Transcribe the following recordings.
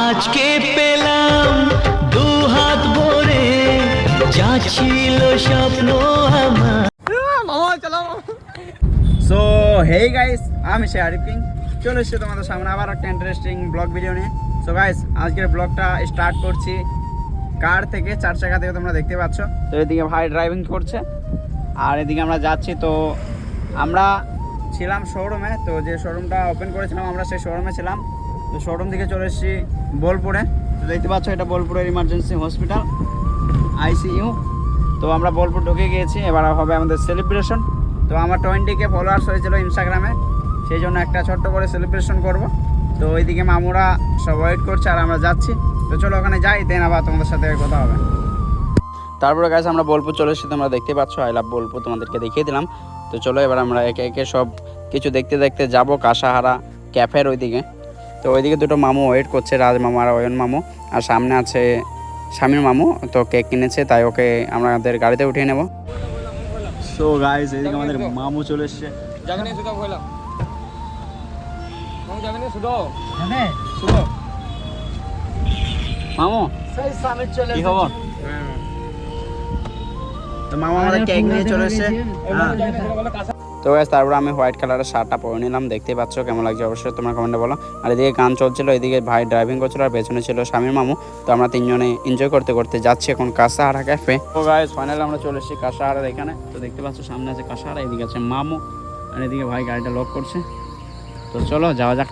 আজকে পেলাম দু হাত ভরে, যা স্বপ্ন সো হেই গাইস আমি সে আরিফ কিং। চলে এসেছি তোমাদের সামনে আবার একটা ইন্টারেস্টিং ব্লগ ভিডিও নিয়ে। সো গাইস আজকের ব্লগটা স্টার্ট করছি কার থেকে? চার চাকা থেকে তোমরা দেখতে পাচ্ছ। তো এদিকে ভাই ড্রাইভিং করছে। আর এদিকে আমরা যাচ্ছি, তো আমরা ছিলাম শোরুমে তো যে শোরুমটা ওপেন করেছিলাম, আমরা সেই শোরুমে ছিলাম। তো শোরুম থেকে চলে এসেছি বোলপুরে। তো দেখতে পাচ্ছ, এটা বোলপুরের ইমার্জেন্সি হসপিটাল আইসিইউ তো আমরা বোলপুর ঢুকে গিয়েছি, এবার হবে আমাদের সেলিব্রেশন তো আমার টোয়েন্টি কে ফলোয়ার্স হয়েছিল ইনস্টাগ্রামে সেই জন্য একটা ছোট্ট করে সেলিব্রেশন করব। তো ওইদিকে মামুরা সব ওয়েট করছে, আর আমরা যাচ্ছি। তো চলো ওখানে যাই দেন আবার তোমাদের সাথে কথা হবে। তারপরে গাছ আমরা বোলপুর চলে এসেছি, তোমরা দেখতে পাচ্ছ আই লাভ বোলপুর, তোমাদেরকে দেখিয়ে দিলাম। তো চলো এবার আমরা একে একে সব কিছু দেখতে দেখতে যাব, কাঁসাহারা ক্যাফের ওইদিকে। তো ওইদিকে দুটো মামু ওয়েট করছে রাজ মামু আর অয়ন মামু। আর সামনে আছে স্বামীর মামু তো কেক কিনেছে তাই ওকে আমরা আমাদের গাড়িতে উঠিয়ে নেব। সো গাইস এদিকে আমাদের মামু চলে এসছে। মামু কি খবর? তো মামা আমাদের কেক নিয়ে চলে এসছে। হ্যাঁ। তো গাইস তারপর আমি হোয়াইট কালারের শার্টটা পরে নিলাম। দেখতে পাচ্ছ কেমন লাগছে অবশ্যই তোমরা কমেন্টে বলো। আর এদিকে গান চলছিল, এদিকে ভাই ড্রাইভিং করছিল আর পেছনে ছিল স্বামীর মামু। তো আমরা তিনজনে এনজয় করতে করতে যাচ্ছি এখন কাঁসাহারা ক্যাফে তো গাইস ফাইনাল আমরা চলে এসেছি কাঁসাহারার এখানে। তো দেখতে পাচ্ছ সামনে আছে কাঁসাহারা, এদিকে আছে মামু, আর এদিকে ভাই গাড়িটা লক করছে। তো চলো যাওয়া যাক।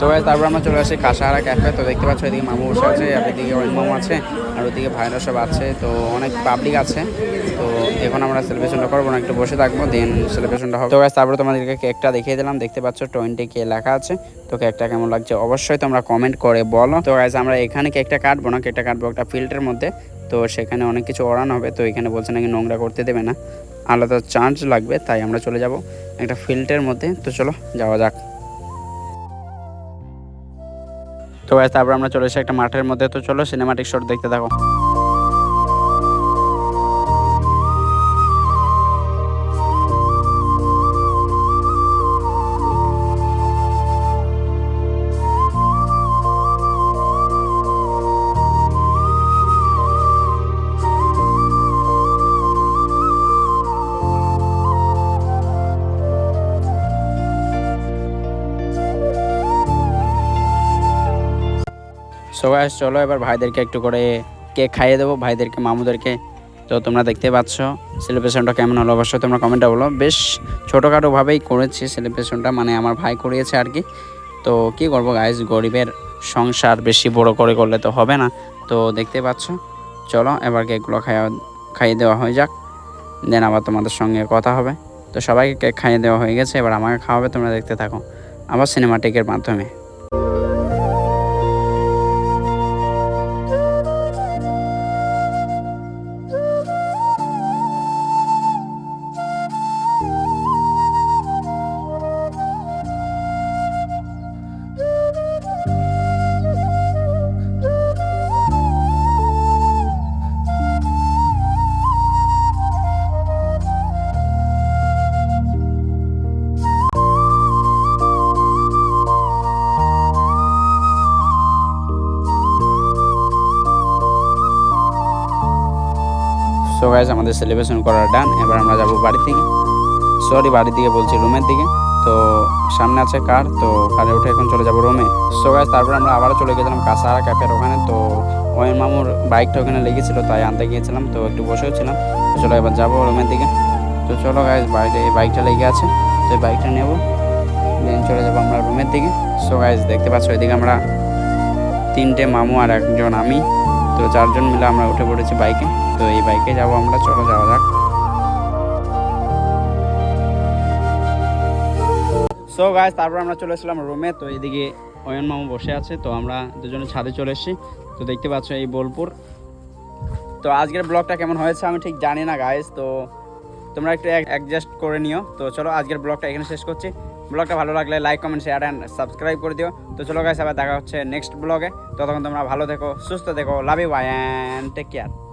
তো guys, তারপর আমরা চলে আসি কাঁসাহারা ক্যাফে তো দেখতে পাচ্ছ এদিকে মামু বসে আছে আর এদিকে অনেক মামু আছে আর ওদিকে ভাইরা সব আছে তো অনেক পাবলিক আছে। তো এখন আমরা সেলিব্রেশনটা করব না একটু বসে থাকব দেন সেলিব্রেশনটা হবে। তো guys, তারপরে তোমাদেরকে কেকটা দেখিয়ে দিলাম দেখতে পাচ্ছ টোয়েন্টি কে লেখা আছে তো কেকটা কেমন লাগছে অবশ্যই তোমরা কমেন্ট করে বলো। তো গাইজ আমরা এখানে কেকটা কাটবো না কেকটা কাটবো একটা ফিল্টের মধ্যে তো সেখানে অনেক কিছু ওড়ানো হবে তো এখানে বলছে নাকি নোংরা করতে দেবে না আলাদা চার্জ লাগবে তাই আমরা চলে যাব একটা ফিল্টের মধ্যে তো চলো যাওয়া যাক। তো তারপর আমরা চলে এসে একটা মাঠের মধ্যে। তো চলো সিনেমাটিক শট দেখতে থাকো। সো গাইস চলো এবার ভাইদেরকে একটু করে কেক খাইয়ে দেবো, ভাইদেরকে, মামুদেরকে। তো তোমরা দেখতে পাচ্ছ সেলিব্রেশনটা কেমন হলো, অবশ্যই তোমরা কমেন্টে বলো। বেশ ছোটোখাটোভাবেই করেছি সেলিব্রেশনটা মানে আমার ভাই করিয়েছে আর কি। তো কি করব গাইজ গরিবের সংসার বেশি বড় করে করলে তো হবে না। তো দেখতে পাচ্ছ, চলো এবার কেকগুলো খাইয়া, খাইয়ে দেওয়া হয়ে যাক। দেন আবার তোমাদের সঙ্গে কথা হবে। তো সবাইকে কেক খাইয়ে দেওয়া হয়ে গেছে, এবার আমাকে খাওয়াবে, তোমরা দেখতে থাকো। আবার সিনেমাটিকের মাধ্যমে। সো গাইজ আমাদের সেলিব্রেশন করা ডান এবার আমরা যাব বাড়ির থেকে সরি বাড়ির দিকে বলছি রুমের দিকে। তো সামনে আছে কার তো কারে উঠে এখন চলে যাব রুমে সো গাইজ তারপর আমরা আবারও চলে গেছিলাম কাঁসাহারা ক্যাফের ওখানে। তো ওয়েন মামুর বাইকটা ওখানে লেগেছিল, তাই আনতে গিয়েছিলাম। তো একটু বসেও ছিলাম। চলো এবার যাব রুমের দিকে। তো চলো গাইজ বাইরে এই বাইকটা লেগে আছে। তো এই বাইকটা নেব। দেন চলে যাব আমরা রুমের দিকে। সো গাইজ দেখতে পাচ্ছ, এদিকে আমরা তিনটে মামু আর একজন আমি। তো চারজন মিলে আমরা উঠে পড়েছি বাইকে। তো এই বাইকে যাব আমরা, চলো যাওয়া যাক। সো গাইস তারপর আমরা চলে এসেছিলাম রুমে তো এদিকে অয়ন মামু বসে আছে, তো আমরা দুজনে ছাদে চলে এসেছি। তো দেখতে পাচ্ছ এই বোলপুর। তো আজকের ব্লগটা কেমন হয়েছে আমি ঠিক জানি না গাইস তো তোমরা একটু অ্যাডজাস্ট করে নিও। তো চলো আজকের ব্লগটা এখানে শেষ করছি। ব্লগটা ভালো লাগলে like comment share and subscribe করে দিও। তো চলো গাইস আবার দেখা হচ্ছে নেক্সট ব্লগে। ততক্ষণ তোমরা ভালো দেখো সুস্থ দেখো love you bye and take care